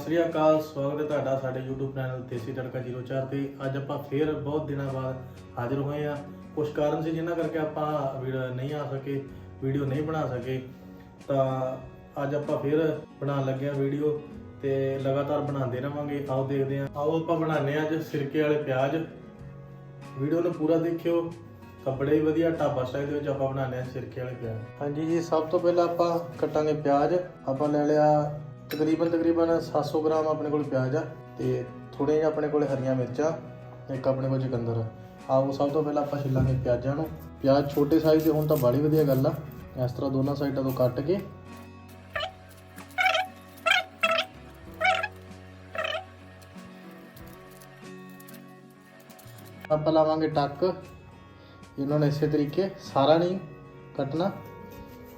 ਸਤਿ ਸ੍ਰੀ ਅਕਾਲ, ਸਵਾਗਤ ਹੈ ਤੁਹਾਡਾ ਸਾਡੇ YouTube ਚੈਨਲ ਦੇਸੀ ਤੜਕਾ 04 ਤੇ। ਅੱਜ ਆਪਾਂ ਫੇਰ ਬਹੁਤ ਦਿਨਾਂ ਬਾਅਦ ਹਾਜ਼ਰ ਹੋਏ ਆ ਕੁਝ ਕਾਰਨ ਸੀ ਜਿਨ੍ਹਾਂ ਕਰਕੇ ਆਪਾਂ ਵੀਡੀਓ ਨਹੀਂ ਆ ਸਕੇ, ਵੀਡੀਓ ਨਹੀਂ ਬਣਾ ਸਕੇ। ਤਾਂ ਅੱਜ ਆਪਾਂ ਫੇਰ ਬਣਾਉਣ ਲੱਗੇ ਆ ਵੀਡੀਓ ਤੇ ਲਗਾਤਾਰ ਬਣਾਉਂਦੇ ਰਵਾਂਗੇ। ਆਓ ਦੇਖਦੇ ਆ ਆਓ ਆਪਾਂ ਬਣਾਉਂਦੇ ਆ ਅੱਜ ਸਿਰਕੇ ਵਾਲੇ ਪਿਆਜ਼। ਵੀਡੀਓ ਨੂੰ ਪੂਰਾ ਦੇਖਿਓ। ਤਾਂ ਬੜੇ ਹੀ ਵਧੀਆ ਢਾਬਾ ਸਟਾਈਲ ਦੇ ਵਿੱਚ ਆਪਾਂ ਬਣਾਉਂਦੇ ਆ ਸਿਰਕੇ ਵਾਲੇ ਪਿਆਜ਼। ਹਾਂਜੀ ਜੀ, ਸਭ ਤੋਂ ਪਹਿਲਾਂ ਆਪਾਂ ਕੱਟਾਂਗੇ ਪਿਆਜ਼। ਆਪਾਂ ਲੈ ਲਿਆ ਤਕਰੀਬਨ ਤਕਰੀਬਨ 700 ਗ੍ਰਾਮ ਆਪਣੇ ਕੋਲ ਪਿਆਜ਼ ਆ ਤੇ ਥੋੜੇ ਜਿਹਾ ਆਪਣੇ ਕੋਲ ਹਰੀਆਂ ਮਿਰਚਾਂ ਇੱਕ ਆਪਣੇ ਕੋਲ ਚੁਕੰਦਰ ਆਓ ਸਭ ਤੋਂ ਪਹਿਲਾਂ ਆਪਾਂ ਛਿੱਲਾਂਗੇ ਪਿਆਜ਼ਾਂ ਨੂੰ। ਪਿਆਜ਼ ਛੋਟੇ ਸਾਈਜ਼ ਦੇ ਹੋਣ ਤਾਂ ਬੜੀ ਵਧੀਆ ਗੱਲ ਆ। ਇਸ ਤਰ੍ਹਾਂ ਦੋਨਾਂ ਸਾਈਡਾਂ ਤੋਂ ਕੱਟ ਕੇ ਆਪਾਂ ਲਾਵਾਂਗੇ ਟੱਕ। ਇਹਨਾਂ ਨੂੰ ਇਸੇ ਤਰੀਕੇ ਸਾਰਾ ਨਹੀਂ ਕੱਟਣਾ।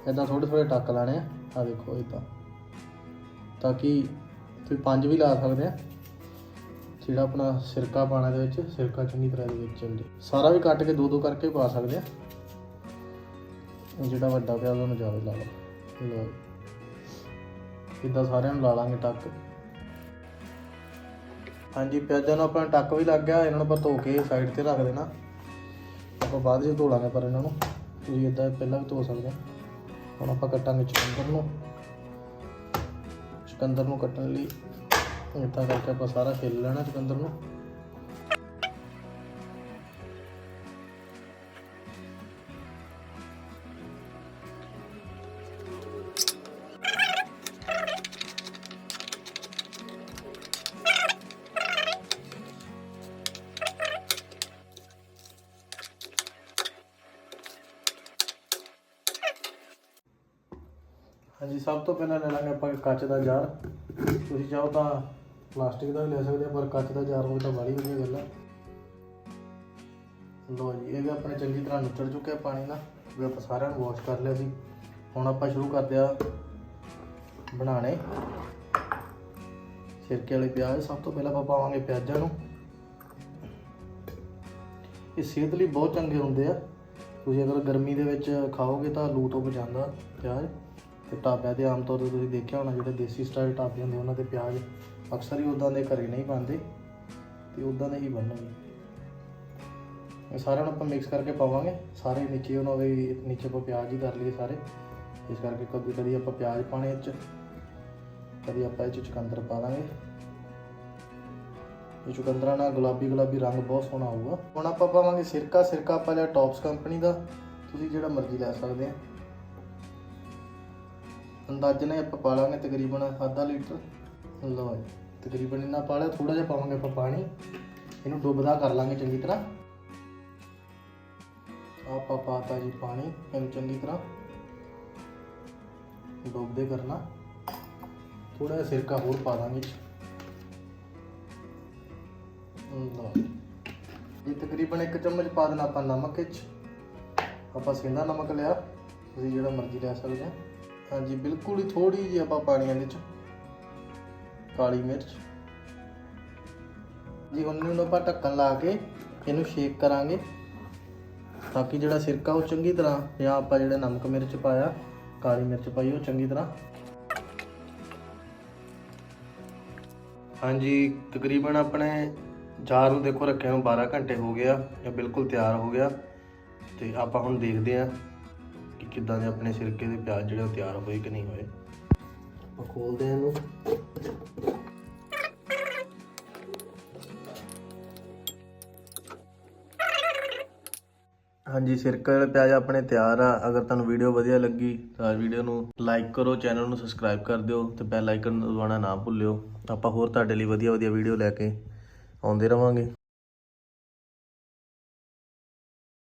ਇਦਾਂ ਥੋੜੇ ਥੋੜੇ ਟੱਕ ਲਾਣੇ ਆ। ਆ ਦੇਖੋ ਇਦਾਂ ਤਾਂ ਕਿ ਤੁਸੀਂ ਪੰਜ ਵੀ ਲਾ ਸਕਦੇ ਆ। ਜਿਹੜਾ ਆਪਣਾ ਸਿਰਕਾ ਪਾਣਾ ਦੇ ਵਿੱਚ, ਸਿਰਕਾ ਚੰਗੀ ਤਰ੍ਹਾਂ ਦੇ ਵਿੱਚ ਚੱਲ ਜੇ ਸਾਰਾ ਵੀ ਕੱਟ ਕੇ ਦੋ ਦੋ ਕਰਕੇ ਪਾ ਸਕਦੇ ਆ। ਜਿਹੜਾ ਵੱਡਾ ਪਿਆਜ਼ ਉਹਨੂੰ ਜ਼ਿਆਦਾ ਲਾ ਲਓ। ਲਓ। ਇਦਾਂ ਸਾਰਿਆਂ ਨੂੰ ਲਾ ਲਾਂਗੇ ਟੱਕ। ਹਾਂਜੀ, ਪਿਆਜ਼ਾਂ ਨੂੰ ਆਪਣਾ ਟੱਕ ਵੀ ਲੱਗ ਗਿਆ। ਇਹਨਾਂ ਨੂੰ ਆਪਾਂ ਧੋ ਕੇ ਸਾਈਡ ਤੇ ਰੱਖ ਦੇਣਾ। ਆਪਾਂ ਬਾਅਦ ਵਿੱਚ ਧੋ ਲਾਂਗੇ ਪਰ ਇਹਨਾਂ ਨੂੰ। ਤੁਸੀਂ ਇਦਾਂ ਪਹਿਲਾਂ ਵੀ ਧੋ ਸਕਦੇ ਆ। ਹੁਣ ਆਪਾਂ ਕੱਟਾਂਗੇ ਚੁਕੰਦਰ ਨੂੰ। ਚੁਕੰਦਰ ਨੂੰ ਕੱਟਣ ਲਈ। ਇਦਾਂ ਕਰਕੇ ਆਪਾਂ ਸਾਰਾ ਛਿੱਲ ਲੈਣਾ ਚੁਕੰਦਰ ਨੂੰ। ਹਾਂਜੀ, ਸਭ ਤੋਂ ਪਹਿਲਾਂ ਲੈ ਲਾਂਗੇ ਆਪਾਂ ਕੱਚ ਦਾ ਜਾਰ। ਤੁਸੀਂ ਚਾਹੋ ਤਾਂ ਪਲਾਸਟਿਕ ਦਾ ਵੀ ਲੈ ਸਕਦੇ ਆ, ਪਰ ਕੱਚ ਦਾ ਜਾਰ ਹੋਵੇ ਤਾਂ ਬੜੀ ਵਧੀਆ ਗੱਲ ਆ। ਲੋ ਜੀ, ਇਹ ਵੀ ਆਪਣੇ ਚੰਗੀ ਤਰ੍ਹਾਂ ਨੁੱਚੜ ਚੁੱਕਿਆ ਪਾਣੀ ਨਾਲ। ਵੀ ਆਪਾਂ ਸਾਰਿਆਂ ਨੂੰ ਵਾਸ਼ ਕਰ ਲਿਆ ਸੀ। ਹੁਣ ਆਪਾਂ ਸ਼ੁਰੂ ਕਰਦੇ ਆ ਬਣਾਣੇ ਸਿਰਕੇ ਵਾਲੇ ਪਿਆਜ਼, ਸਭ ਤੋਂ ਪਹਿਲਾਂ ਆਪਾਂ ਪਾਵਾਂਗੇ ਪਿਆਜ਼ਾਂ ਨੂੰ। ਇਹ ਸਿਹਤ ਲਈ ਬਹੁਤ ਚੰਗੇ ਹੁੰਦੇ ਆ। ਤੁਸੀਂ ਅਗਰ ਗਰਮੀ ਦੇ ਵਿੱਚ ਖਾਓਗੇ ਤਾਂ ਲੂ ਤੋਂ ਬਚਾਉਂਦਾ ਪਿਆਜ਼। ਤੇ ਢਾਬਿਆਂ ਤੇ ਆਮ ਤੌਰ ਤੇ ਤੁਸੀਂ ਦੇਖਿਆ ਹੋਣਾ, ਜਿਹੜੇ ਦੇਸੀ ਸਟਾਈਲ ਢਾਬੇ ਹੁੰਦੇ ਉਹਨਾਂ ਦੇ ਪਿਆਜ਼ ਅਕਸਰ ਹੀ ਉਦਾਂ ਦੇ ਘਰੇ ਨਹੀਂ ਬਣਦੇ ਤੇ ਉਦਾਂ ਦੇ ਹੀ ਬਣਨਗੇ। ਇਹ ਸਾਰਿਆਂ ਨੂੰ ਆਪਾਂ ਮਿਕਸ ਕਰਕੇ ਪਾਵਾਂਗੇ। ਸਾਰੇ ਨੀਚੇ ਉਹਨਾਂ ਦੇ ਨੀਚੇ ਆਪਾਂ ਪਿਆਜ਼ ਹੀ ਕਰ ਲਈਏ ਸਾਰੇ। ਇਸ ਕਰਕੇ ਕਦੀ ਕਦੀ ਆਪਾਂ ਪਿਆਜ਼ ਪਾਣੇ ਇਹ 'ਚ, ਕਦੀ ਆਪਾਂ ਇਹ 'ਚ ਚੁਕੰਦਰ ਪਾ ਦਾਂਗੇ। ਇਹ ਚੁਕੰਦਰਾਂ ਨਾਲ ਗੁਲਾਬੀ ਗੁਲਾਬੀ ਰੰਗ ਬਹੁਤ ਸੋਹਣਾ ਆਊਗਾ। ਹੁਣ ਆਪਾਂ ਪਾਵਾਂਗੇ ਸਿਰਕਾ ਸਿਰਕਾ ਆਪਾਂ ਲਿਆ ਟੌਪਸ ਕੰਪਨੀ ਦਾ। ਤੁਸੀਂ ਜਿਹੜਾ ਮਰਜ਼ੀ ਲੈ ਸਕਦੇ ਆ। ਅੰਦਾਜ਼ੇ ਨਾਲ ਆਪਾਂ ਪਾ ਲਾਂਗੇ ਤਕਰੀਬਨ ਅੱਧਾ ਲੀਟਰ। ਲਓ ਜੀ, ਤਕਰੀਬਨ ਇੰਨਾ ਪਾ ਲਿਆ ਥੋੜਾ ਜਿਹਾ ਪਾਵਾਂਗੇ ਆਪਾਂ ਪਾਣੀ। ਇਹਨੂੰ ਡੁੱਬਦਾ ਕਰ ਲਾਂਗੇ ਚੰਗੀ ਤਰ੍ਹਾਂ। ਆਪਾਂ ਪਾਤਾ ਜੀ ਪਾਣੀ, ਇਹਨੂੰ ਚੰਗੀ ਤਰ੍ਹਾਂ ਡੁੱਬਦੇ ਕਰਨਾ। ਥੋੜਾ ਜਿਹਾ ਸਿਰਕਾ ਹੋਰ ਪਾ ਦਾਂਗੇ ਇਹ ਲਓ ਇਹ ਤਕਰੀਬਨ 1 ਚਮਚ ਪਾ ਦੇਣਾ ਆਪਾਂ ਨਮਕ ਵਿੱਚ। ਆਪਾਂ ਸਿੰਦਾ ਨਮਕ ਲਿਆ, ਤੁਸੀਂ ਜਿਹੜਾ ਮਰਜ਼ੀ ਲੈ ਸਕਦੇ ਆ ਹਾਂਜੀ, ਬਿਲਕੁਲ ਹੀ ਥੋੜੀ ਜਿਹੀ ਆਪਾਂ ਪਾਣੀ ਇਹਦੇ ਚ। ਕਾਲੀ ਮਿਰਚ। ਜੀ ਹੁਣ ਇਹਨੂੰ ਆਪਾਂ ਢੱਕਣ ਲਾ ਕੇ ਇਹਨੂੰ ਸ਼ੇਕ ਕਰਾਂਗੇ। ਤਾਂ ਕਿ ਜਿਹੜਾ ਸਿਰਕਾ, ਉਹ ਚੰਗੀ ਤਰ੍ਹਾਂ ਜਾਂ ਆਪਾਂ ਜਿਹੜਾ ਨਮਕ ਮਿਰਚ ਪਾਇਆ, ਕਾਲੀ ਮਿਰਚ ਪਾਈ, ਉਹ ਚੰਗੀ ਤਰ੍ਹਾਂ। ਹਾਂਜੀ, ਤਕਰੀਬਨ ਆਪਣੇ ਜਾਰ ਨੂੰ ਦੇਖੋ, ਰੱਖਿਆ ਨੂੰ 12 ਘੰਟੇ ਹੋ ਗਿਆ ਇਹ ਬਿਲਕੁਲ ਤਿਆਰ ਹੋ ਗਿਆ। ਤੇ ਆਪਾਂ ਹੁਣ ਦੇਖਦੇ ਹਾਂ ਕਿ ਕਿੱਦਾਂ ਦੇ ਆਪਣੇ ਸਿਰਕੇ ਦੇ ਪਿਆਜ਼ ਜਿਹੜੇ ਉਹ ਤਿਆਰ ਹੋਏ ਕਿ ਨਹੀਂ ਹੋਏ। ਆਪਾਂ ਖੋਲਦੇ ਹਾਂ ਇਹਨੂੰ। ਹਾਂਜੀ, ਸਿਰਕੇ ਵਾਲੇ ਪਿਆਜ਼ ਆਪਣੇ ਤਿਆਰ ਆ। ਅਗਰ ਤੁਹਾਨੂੰ ਵੀਡੀਓ ਵਧੀਆ ਲੱਗੀ ਤਾਂ ਵੀਡੀਓ ਨੂੰ ਲਾਈਕ ਕਰੋ, ਚੈਨਲ ਨੂੰ ਸਬਸਕ੍ਰਾਈਬ ਕਰ ਦਿਓ ਤੇ ਬੈਲ ਆਈਕਨ ਦਬਾਉਣਾ ਨਾ ਭੁੱਲਿਓ। ਆਪਾਂ ਹੋਰ ਤੁਹਾਡੇ ਲਈ ਵਧੀਆ ਵਧੀਆ ਵੀਡੀਓ ਲੈ ਕੇ ਆਉਂਦੇ ਰਵਾਂਗੇ।